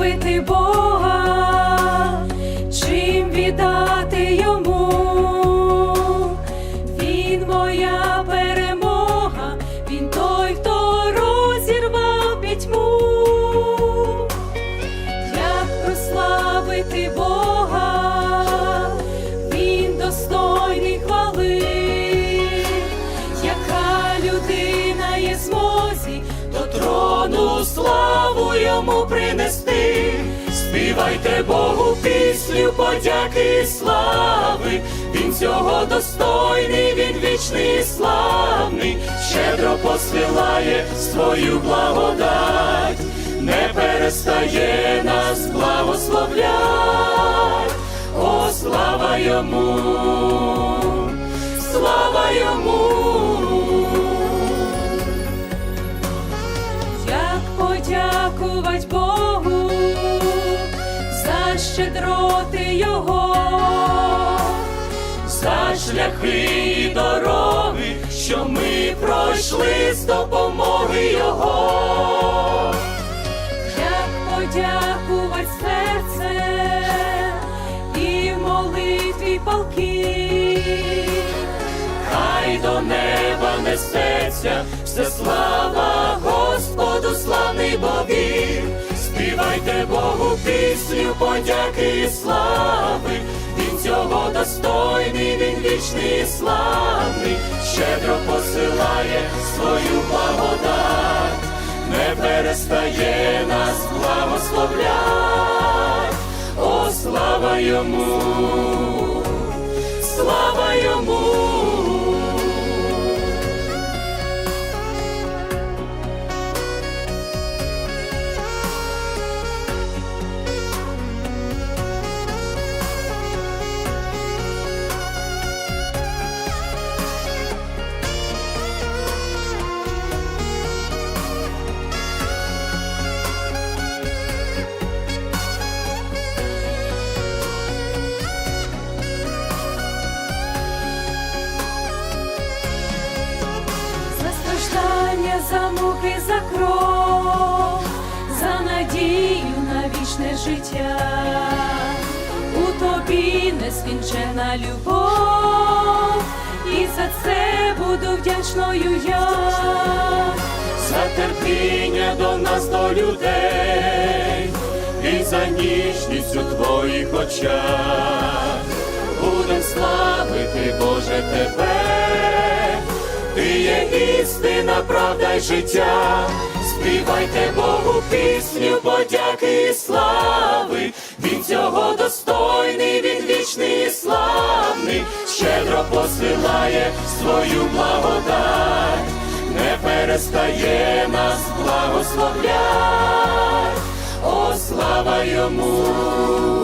прославити Бога, чим віддати йому. Він моя перемога, він той, хто розірвав пітьму. Як прославити Бога, він достойний хвали, яка людина є змозі до трону славу йому принести. Співайте Богу пісню подяки і слави, він цього достойний, він вічний і славний, щедро посилає свою благодать, не перестає нас благословлять, о, слава йому, слава йому. Як подякувати Богу щедроти Його, за шляхи і дороги, що ми пройшли з допомоги Його. Як подякувати серце і молитві палки, хай до неба несеться все слава Співайте Богу пісню подяки і слави. Він цього достойний, він вічний і славний, щедро посилає свою благодать, не перестає нас благословлять, о слава йому, слава йому. За муки, за кров, за надію на вічне життя, у тобі нескінчена любов, і за це буду вдячною я, за терпіння до нас, до людей, і за ніжність у твоїх очах. Будем славити, Боже, тебе. Ти є істина, правда й життя. Співайте Богу пісню, подяки і слави. Він цього достойний, він вічний і славний, щедро посилає свою благодать, не перестає нас благословлять, о слава йому.